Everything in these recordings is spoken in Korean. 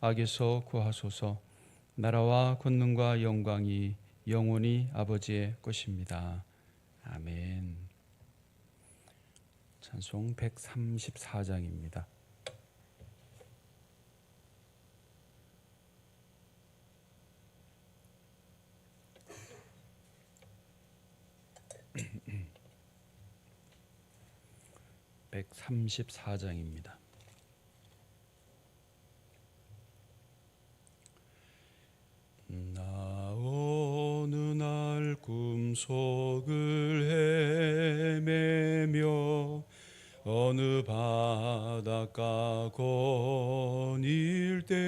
악에서 구하소서. 나라와 권능과 영광이 영원히 아버지의 것입니다. 아멘. 찬송 134장입니다. (134장입니다) 나 어느 날 꿈속을 헤매며 어느 바닷가 거닐 때그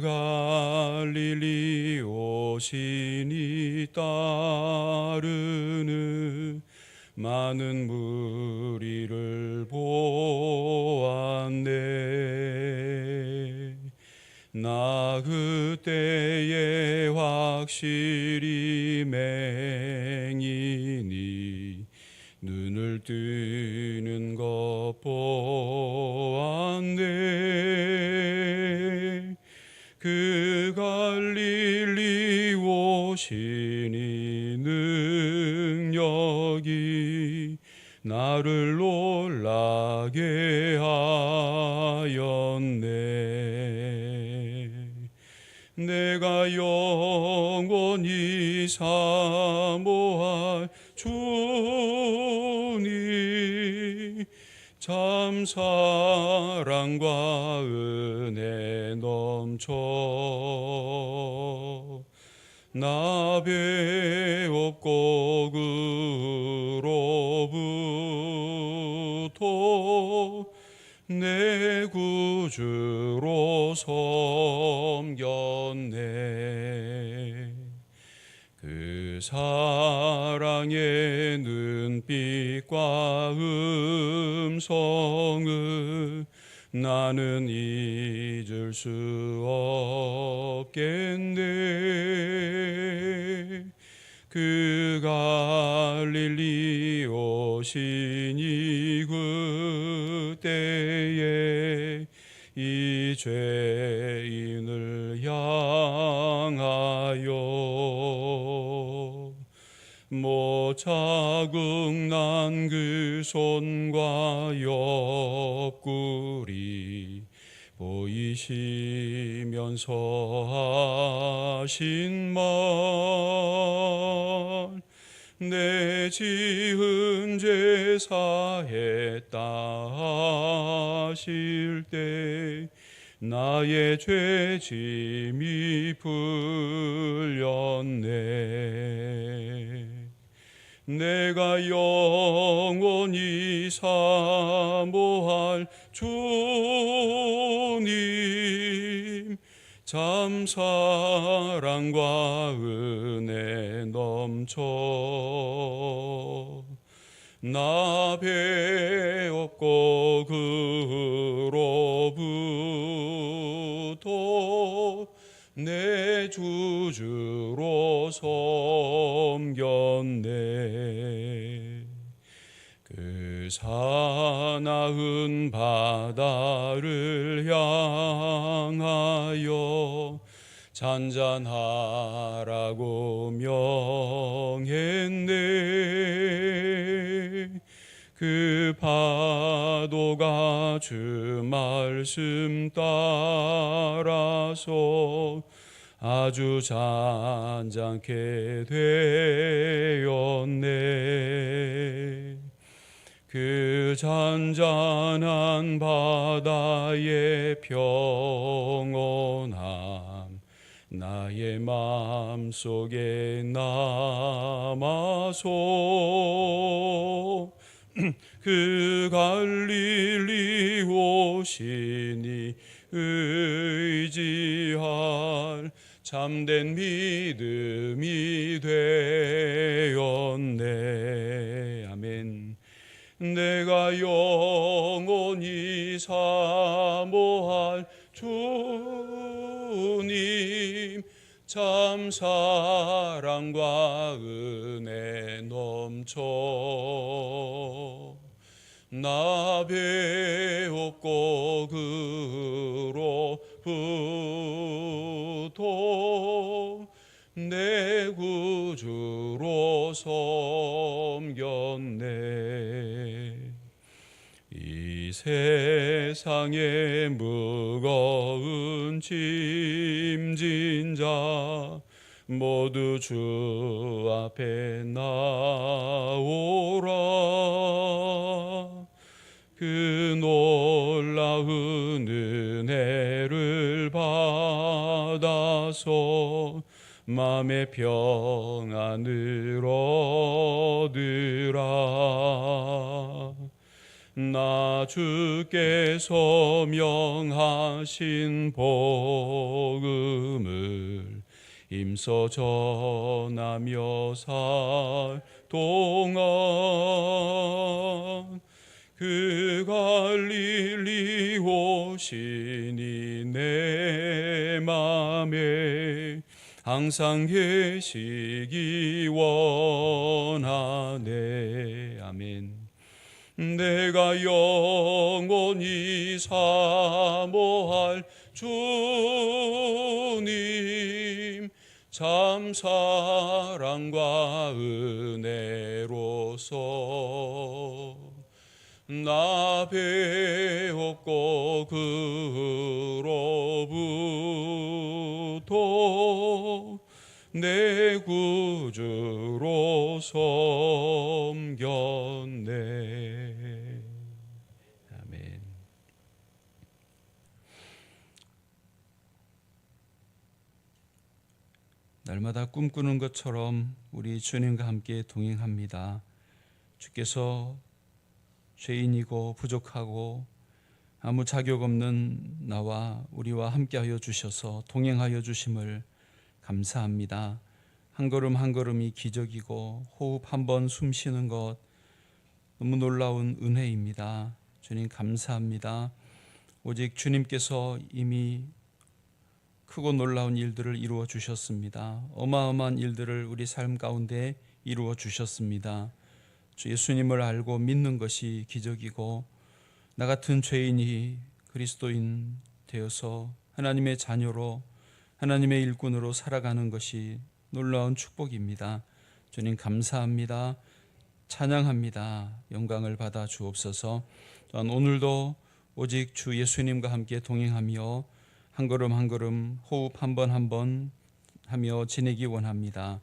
갈릴리 오신이 따르는 많은 무 그때에 확실히 맹인이 눈을 뜨는 것 보았네. 그 갈릴리 오시니 능력이 나를 놀라게 하였네 내가 영원히 사모할 주님 참 사랑과 은혜 넘쳐 나 배웠고 그로부터 내 구주로 섬겼네. 그 사랑의 눈빛과 음성을 나는 잊을 수 없겠네. 그 갈릴리 오시니 그 때에 이 죄인을 향하여 못 자국난 그 손과 옆구리 보이시면서 하신 말 내 지은 죄 사했다 하실 때 나의 죄 짐이 풀렸네. 내가 영원히 사모할 주님 참 사랑과 은혜 넘쳐 나 배웠고 그로부터 내 주주로 섬겼네. 그 사나운 바다를 향하여 잔잔하라고 명했네. 그 파도가 주 말씀 따라서 아주 잔잔케 되었네 그 잔잔한 바다의 평온함 나의 마음 속에 남아서 그 갈릴리 오시니 의지할 참된 믿음이 되었네. 내가 영원히 사모할 주님 참 사랑과 은혜 넘쳐 나 배웠고 그로부터 내 구주로 섬겼네 이 세상에 무거운 짐진 자 모두 주 앞에 나오라. 그 놀라운 은혜를 받아서 마음의 평안을 얻으라 나 주께서 명하신 복음을 임서 전하며 살 동안 그 갈릴리 오시니 내 맘에 항상 계시기 원하네. 아멘 내가 영원히 사모할 주님 참 사랑과 은혜로서 나 배웠고 그로부터 내 구주로 섬겼네. 날마다 꿈꾸는 것처럼 우리 주님과 함께 동행합니다. 주께서 죄인이고 부족하고 아무 자격 없는 나와 우리와 함께하여 주셔서 동행하여 주심을 감사합니다. 한 걸음 한 걸음이 기적이고 호흡 한 번 숨 쉬는 것 너무 놀라운 은혜입니다. 주님 감사합니다. 오직 주님께서 이미 크고 놀라운 일들을 이루어 주셨습니다. 어마어마한 일들을 우리 삶 가운데 이루어 주셨습니다. 주 예수님을 알고 믿는 것이 기적이고 나 같은 죄인이 그리스도인 되어서 하나님의 자녀로 하나님의 일꾼으로 살아가는 것이 놀라운 축복입니다. 주님 감사합니다. 찬양합니다. 영광을 받아 주옵소서. 또한 오늘도 오직 주 예수님과 함께 동행하며 한 걸음 한 걸음 호흡 한 번 한 번 하며 지내기 원합니다.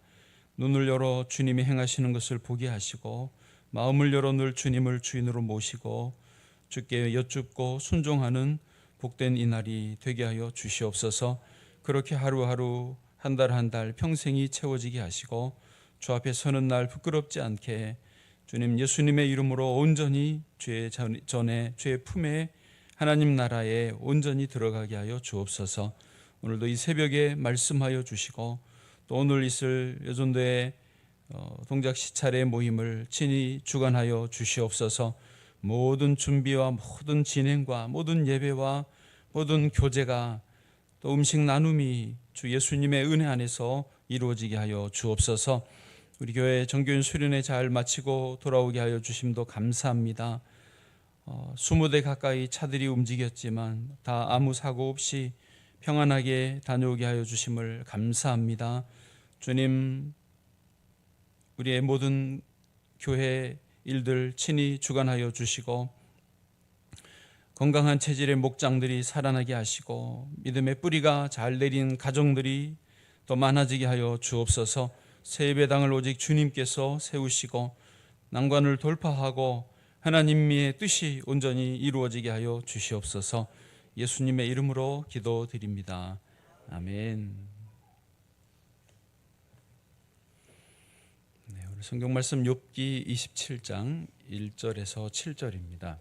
눈을 열어 주님이 행하시는 것을 보게 하시고 마음을 열어 늘 주님을 주인으로 모시고 주께 여쭙고 순종하는 복된 이날이 되게 하여 주시옵소서. 그렇게 하루하루 한 달 한 달 평생이 채워지게 하시고 주 앞에 서는 날 부끄럽지 않게 주님 예수님의 이름으로 온전히 죄의 전에 죄의 품에 하나님 나라에 온전히 들어가게 하여 주옵소서. 오늘도 이 새벽에 말씀하여 주시고 또 오늘 있을 여전도의 어, 동작 시찰의 모임을 친히 주관하여 주시옵소서. 모든 준비와 모든 진행과 모든 예배와 모든 교제가 또 음식 나눔이 주 예수님의 은혜 안에서 이루어지게 하여 주옵소서. 우리 교회 정교인 수련회 잘 마치고 돌아오게 하여 주심도 감사합니다. 어, 20대 가까이 차들이 움직였지만 다 아무 사고 없이 평안하게 다녀오게 하여 주심을 감사합니다. 주님 우리의 모든 교회 일들 친히 주관하여 주시고 건강한 체질의 목장들이 살아나게 하시고 믿음의 뿌리가 잘 내린 가정들이 더 많아지게 하여 주옵소서. 새 예배당을 오직 주님께서 세우시고 난관을 돌파하고 하나님의 뜻이 온전히 이루어지게 하여 주시옵소서. 예수님의 이름으로 기도드립니다. 아멘. 네, 오늘 성경 말씀 욥기 27장 1절에서 7절입니다.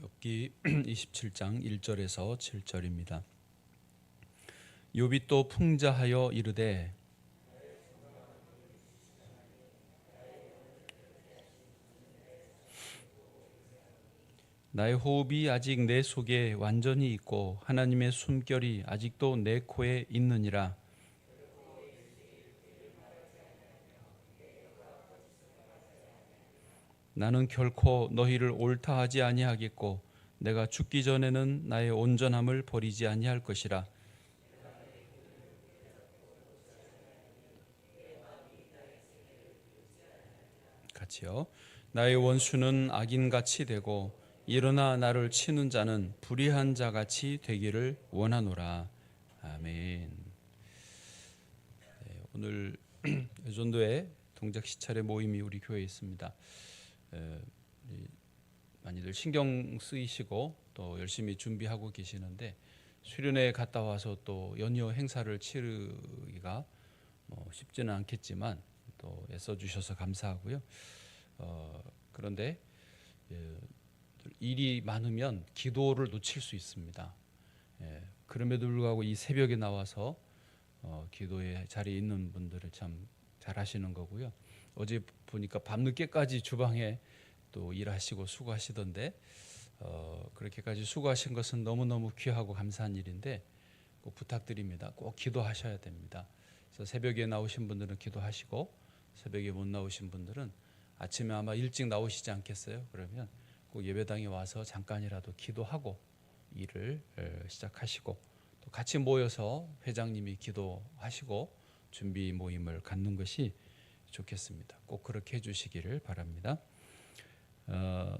욥기 27장 1절에서 7절입니다. 욥이 또 풍자하여 이르되 나의 호흡이 아직 내 속에 완전히 있고 하나님의 숨결이 아직도 내 코에 있느니라. 나는 결코 너희를 옳다 하지 아니하겠고 내가 죽기 전에는 나의 온전함을 버리지 아니할 것이라. 같이요. 나의 원수는 악인같이 되고 일어나 나를 치는 자는 불의한 자같이 되기를 원하노라. 아멘. 네, 오늘 여전도에 동작 시찰의 모임이 우리 교회에 있습니다. 에, 이, 많이들 신경 쓰이시고 또 열심히 준비하고 계시는데 수련회 갔다 와서 또 연휴 행사를 치르기가 뭐 쉽지는 않겠지만 또 애써 주셔서 감사하고요. 어, 그런데 예, 일이 많으면 기도를 놓칠 수 있습니다. 예, 그럼에도 불구하고 이 새벽에 나와서 어, 기도의 자리에 있는 분들을 참 잘하시는 거고요. 어제 보니까 밤늦게까지 주방에 또 일하시고 수고하시던데 어, 그렇게까지 수고하신 것은 너무 너무 귀하고 감사한 일인데 꼭 부탁드립니다. 꼭 기도하셔야 됩니다. 그래서 새벽에 나오신 분들은 기도하시고 새벽에 못 나오신 분들은 아침에 아마 일찍 나오시지 않겠어요? 그러면 꼭 예배당에 와서 잠깐이라도 기도하고 일을 어, 시작하시고 또 같이 모여서 회장님이 기도하시고 준비 모임을 갖는 것이 좋겠습니다. 꼭 그렇게 해주시기를 바랍니다. 어,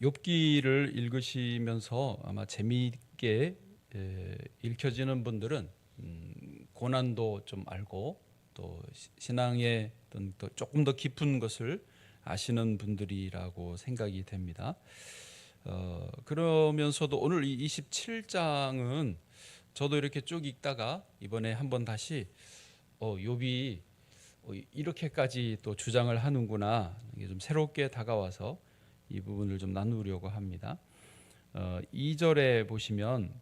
욥기를 읽으시면서 아마 재미있게 에, 읽혀지는 분들은 음, 고난도 좀 알고 또 시- 신앙의 어떤 더 조금 더 깊은 것을 아시는 분들이라고 생각이 됩니다. 어, 그러면서도 오늘 이 27장은 저도 이렇게 쭉 읽다가 이번에 한번 다시 어, 욥이 어, 이렇게까지 또 주장을 하는구나 이게 좀 새롭게 다가와서 이 부분을 좀 나누려고 합니다. 어, 2절에 보시면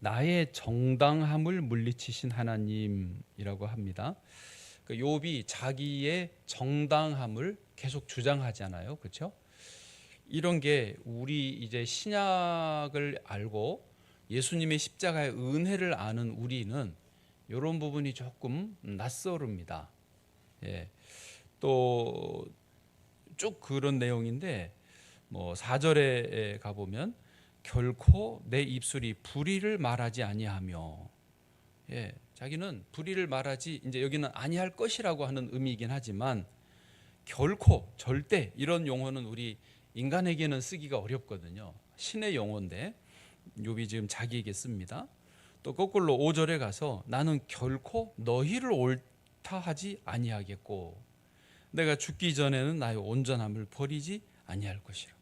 나의 정당함을 물리치신 하나님이라고 합니다. 그 욥이 자기의 정당함을 계속 주장하잖아요. 그렇죠? 이런 게 우리 이제 신약을 알고 예수님의 십자가의 은혜를 아는 우리는 이런 부분이 조금 낯설습니다. 예. 또 쭉 그런 내용인데 뭐 4절에 가 보면 결코 내 입술이 불의를 말하지 아니하며 예. 자기는 불의를 말하지 이제 여기는 아니할 것이라고 하는 의미이긴 하지만 결코 절대 이런 용어는 우리 인간에게는 쓰기가 어렵거든요. 신의 용어인데 욥이 지금 자기에게 씁니다. 또 거꾸로 5절에 가서 나는 결코 너희를 옳다 하지 아니하겠고 내가 죽기 전에는 나의 온전함을 버리지 아니할 것이라.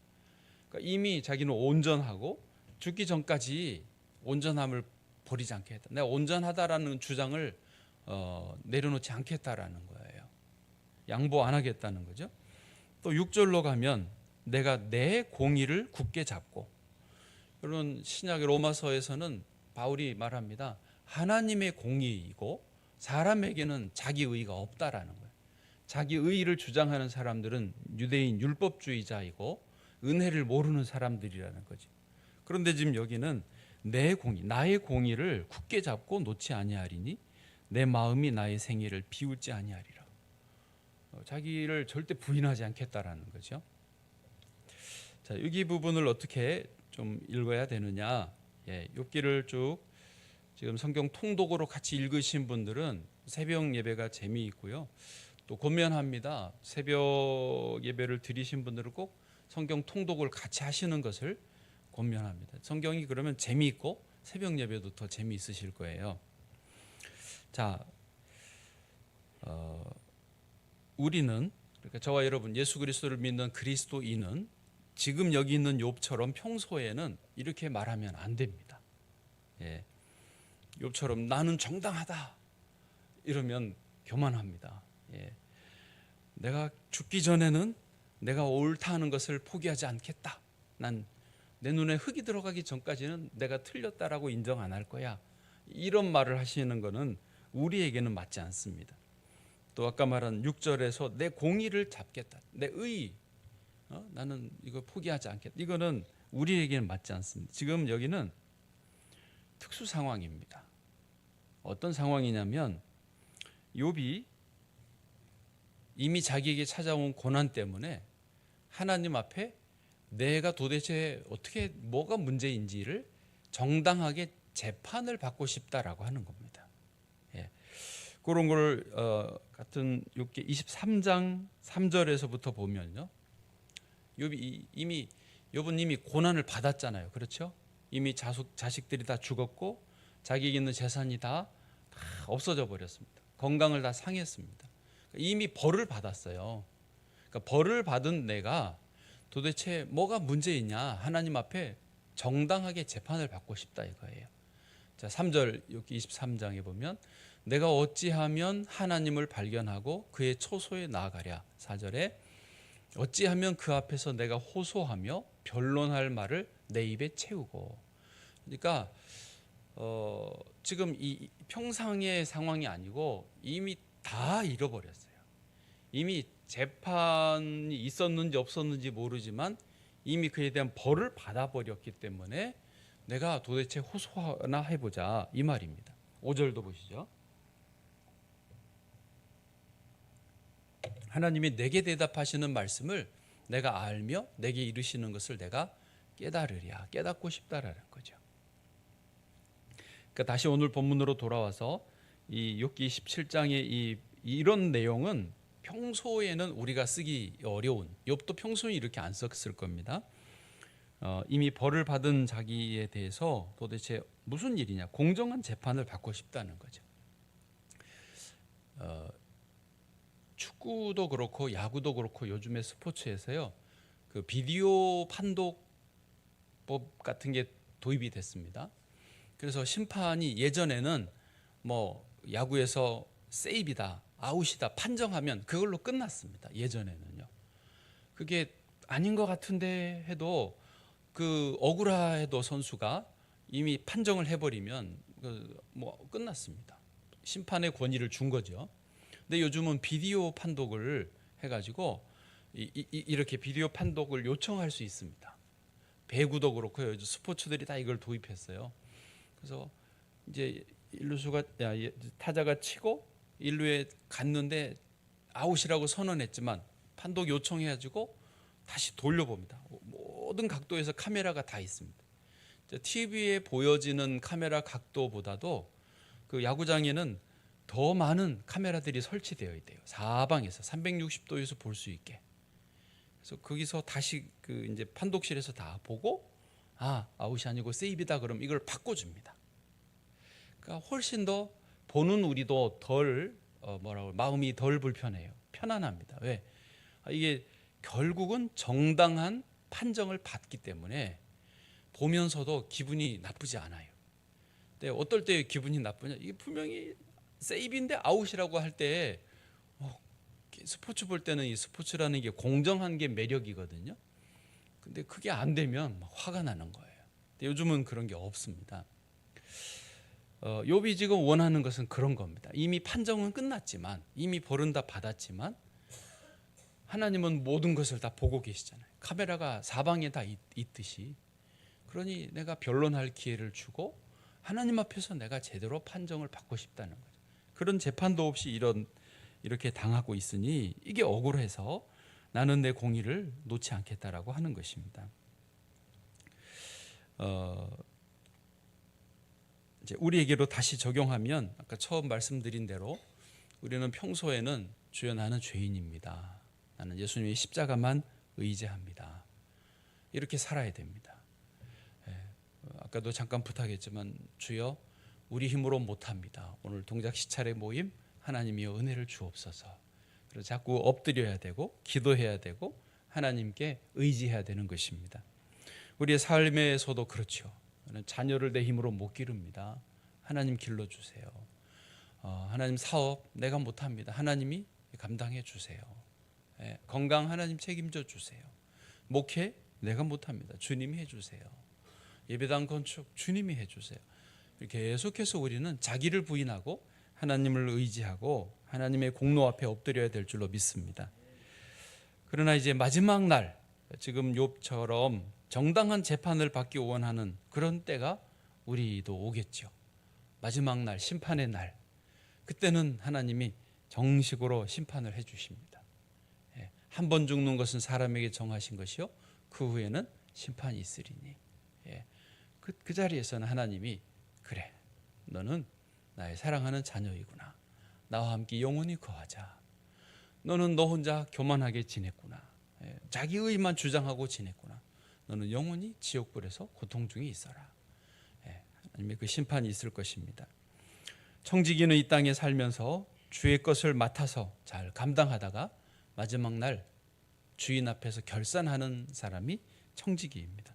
그러니까 이미 자기는 온전하고 죽기 전까지 온전함을 버리지 않겠다. 내가 온전하다라는 주장을 어, 내려놓지 않겠다라는 거예요. 양보 안 하겠다는 거죠. 또 6절로 가면 내가 내 공의를 굳게 잡고 여러분 신약의 로마서에서는 바울이 말합니다. 하나님의 공의이고 사람에게는 자기 의가 없다라는 거예요. 자기 의를 주장하는 사람들은 유대인 율법주의자이고 은혜를 모르는 사람들이라는 거죠. 그런데 지금 여기는 내 공의, 나의 공의를 굳게 잡고 놓지 아니하리니 내 마음이 나의 생애를 비웃지 아니하리라. 어, 자기를 절대 부인하지 않겠다라는 거죠. 자, 여기 부분을 어떻게 좀 읽어야 되느냐? 예, 욥기를 쭉 지금 성경 통독으로 같이 읽으신 분들은 새벽 예배가 재미있고요. 또 권면합니다. 새벽 예배를 드리신 분들은 꼭 성경 통독을 같이 하시는 것을 권면합니다. 성경이 그러면 재미있고 새벽 예배도 더 재미있으실 거예요. 자, 어, 우리는 그러니까 저와 여러분 예수 그리스도를 믿는 그리스도인은 지금 여기 있는 욥처럼 평소에는 이렇게 말하면 안 됩니다. 예. 욥처럼 나는 정당하다 이러면 교만합니다. 예. 내가 죽기 전에는 내가 옳다 하는 것을 포기하지 않겠다. 난 내 눈에 흙이 들어가기 전까지는 내가 틀렸다라고 인정 안 할 거야. 이런 말을 하시는 거는 우리에게는 맞지 않습니다. 또 아까 말한 6절에서 내 공의를 잡겠다. 내 의. 어? 나는 이거 포기하지 않겠다. 이거는 우리에게는 맞지 않습니다. 지금 여기는 특수 상황입니다. 어떤 상황이냐면 욥이 이미 자기에게 찾아온 고난 때문에 하나님 앞에 내가 도대체 어떻게 뭐가 문제인지를 정당하게 재판을 받고 싶다라고 하는 겁니다. 예. 그런 걸 어, 같은 6개 23장 3절에서부터 보면요. 이- 이미 욥은 이미 고난을 받았잖아요. 그렇죠? 이미 자식 자식들이 다 죽었고 자기에게 있는 재산이 다, 다 없어져 버렸습니다. 건강을 다 상했습니다. 이미 벌을 받았어요. 그러니까 벌을 받은 내가 도대체 뭐가 문제이냐 하나님 앞에 정당하게 재판을 받고 싶다 이거예요. 자, 3절 여기 23장에 보면 내가 어찌하면 하나님을 발견하고 그의 초소에 나아가랴. 4절에 어찌하면 그 앞에서 내가 호소하며 변론할 말을 내 입에 채우고. 그러니까 어, 지금 이 평상의 상황이 아니고 이미 다 잃어버렸어요. 이미 재판이 있었는지 없었는지 모르지만 이미 그에 대한 벌을 받아버렸기 때문에 내가 도대체 호소하나 해보자 이 말입니다. 5절도 보시죠. 하나님이 내게 대답하시는 말씀을 내가 알며 내게 이르시는 것을 내가 깨달으랴 깨닫고 싶다라는 거죠. 그러니까 다시 오늘 본문으로 돌아와서 이 욥기 17장의 이 이런 내용은 평소에는 우리가 쓰기 어려운 욥도 평소에 이렇게 안 썼을 겁니다. 어, 이미 벌을 받은 자기에 대해서 도대체 무슨 일이냐 공정한 재판을 받고 싶다는 거죠. 어, 축구도 그렇고 야구도 그렇고 요즘에 스포츠에서요 그 비디오 판독법 같은 게 도입이 됐습니다. 그래서 심판이 예전에는 뭐 야구에서 세이브다 아웃이다 판정하면 그걸로 끝났습니다. 예전에는요. 그게 아닌 것 같은데 해도 그 억울해도 선수가 이미 판정을 해버리면 그뭐 끝났습니다. 심판의 권위를 준 거죠. 근데 요즘은 비디오 판독을 해가지고 이, 이, 이렇게 비디오 판독을 요청할 수 있습니다. 배구도 그렇고 요즘 스포츠들이 다 이걸 도입했어요. 그래서 이제 일루수가 타자가 치고 일루에 갔는데 아웃이라고 선언했지만 판독 요청해가지고 다시 돌려봅니다. 모든 각도에서 카메라가 다 있습니다. TV에 보여지는 카메라 각도보다도 그 야구장에는 더 많은 카메라들이 설치되어 있대요. 사방에서 360도에서 볼 수 있게. 그래서 거기서 다시 그 이제 판독실에서 다 보고 아 아웃이 아니고 세이브다 그럼 이걸 바꿔줍니다. 그러니까 훨씬 더 보는 우리도 덜 어, 뭐라고 마음이 덜 불편해요. 편안합니다. 왜? 아, 이게 결국은 정당한 판정을 받기 때문에 보면서도 기분이 나쁘지 않아요. 근데 어떨 때 기분이 나쁘냐? 이게 분명히 세이브인데 아웃이라고 할때 어, 스포츠 볼 때는 이 스포츠라는 게 공정한 게 매력이거든요. 근데 그게 안 되면 막 화가 나는 거예요. 근데 요즘은 그런 게 없습니다. 어, 욥이 지금 원하는 것은 그런 겁니다. 이미 판정은 끝났지만 이미 벌은 다 받았지만 하나님은 모든 것을 다 보고 계시잖아요. 카메라가 사방에 다 있, 있듯이 그러니 내가 변론할 기회를 주고 하나님 앞에서 내가 제대로 판정을 받고 싶다는 거죠. 그런 재판도 없이 이런 이렇게 당하고 있으니 이게 억울해서 나는 내 공의를 놓지 않겠다라고 하는 것입니다. 어, 이제 우리에게로 다시 적용하면 아까 처음 말씀드린 대로 우리는 평소에는 주여 나는 죄인입니다. 나는 예수님의 십자가만 의지합니다. 이렇게 살아야 됩니다. 예, 아까도 잠깐 부탁했지만 주여 우리 힘으로 못합니다. 오늘 동작 시찰의 모임 하나님이여 은혜를 주옵소서. 그래서 자꾸 엎드려야 되고 기도해야 되고 하나님께 의지해야 되는 것입니다. 우리의 삶에서도 그렇죠. 자녀를 내 힘으로 못 기릅니다. 하나님 길러 주세요. 어, 하나님 사업 내가 못합니다. 하나님이 감당해 주세요. 예, 건강 하나님 책임져 주세요. 목회 내가 못합니다. 주님이 해주세요. 예배당 건축 주님이 해주세요. 계속해서 우리는 자기를 부인하고 하나님을 의지하고 하나님의 공로 앞에 엎드려야 될 줄로 믿습니다. 그러나 이제 마지막 날 지금 욥처럼 정당한 재판을 받기 원하는 그런 때가 우리도 오겠죠. 마지막 날 심판의 날 그때는 하나님이 정식으로 심판을 해 주십니다. 한 번 죽는 것은 사람에게 정하신 것이요 그 후에는 심판이 있으리니 예. 그, 그 자리에서는 하나님이 그래 너는 나의 사랑하는 자녀이구나 나와 함께 영원히 거하자 너는 너 혼자 교만하게 지냈구나 예. 자기 의만 주장하고 지냈구나 너는 영원히 지옥불에서 고통 중에 있어라 예. 하나님의 그 심판이 있을 것입니다 청지기는 이 땅에 살면서 주의 것을 맡아서 잘 감당하다가 마지막 날 주인 앞에서 결산하는 사람이 청지기입니다.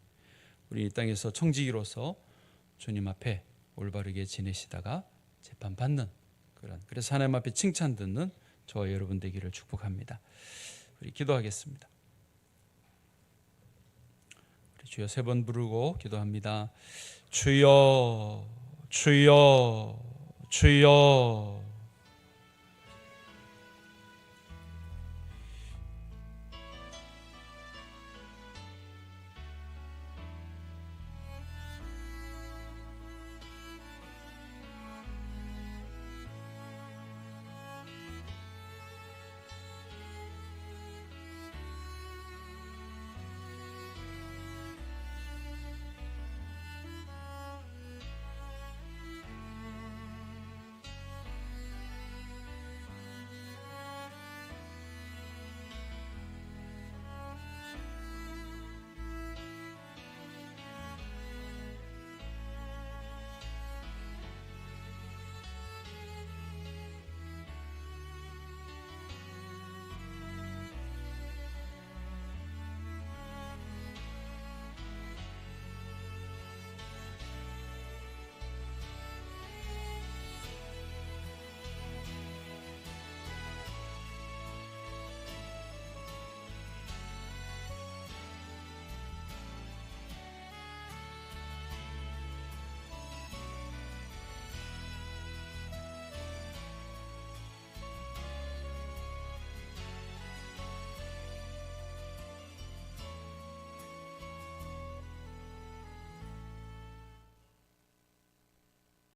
우리 이 땅에서 청지기로서 주님 앞에 올바르게 지내시다가 재판 받는 그런 그래서 하나님 앞에 칭찬 듣는 저와 여러분 되기를 축복합니다. 우리 기도하겠습니다. 주여 세 번 부르고 기도합니다. 주여 주여 주여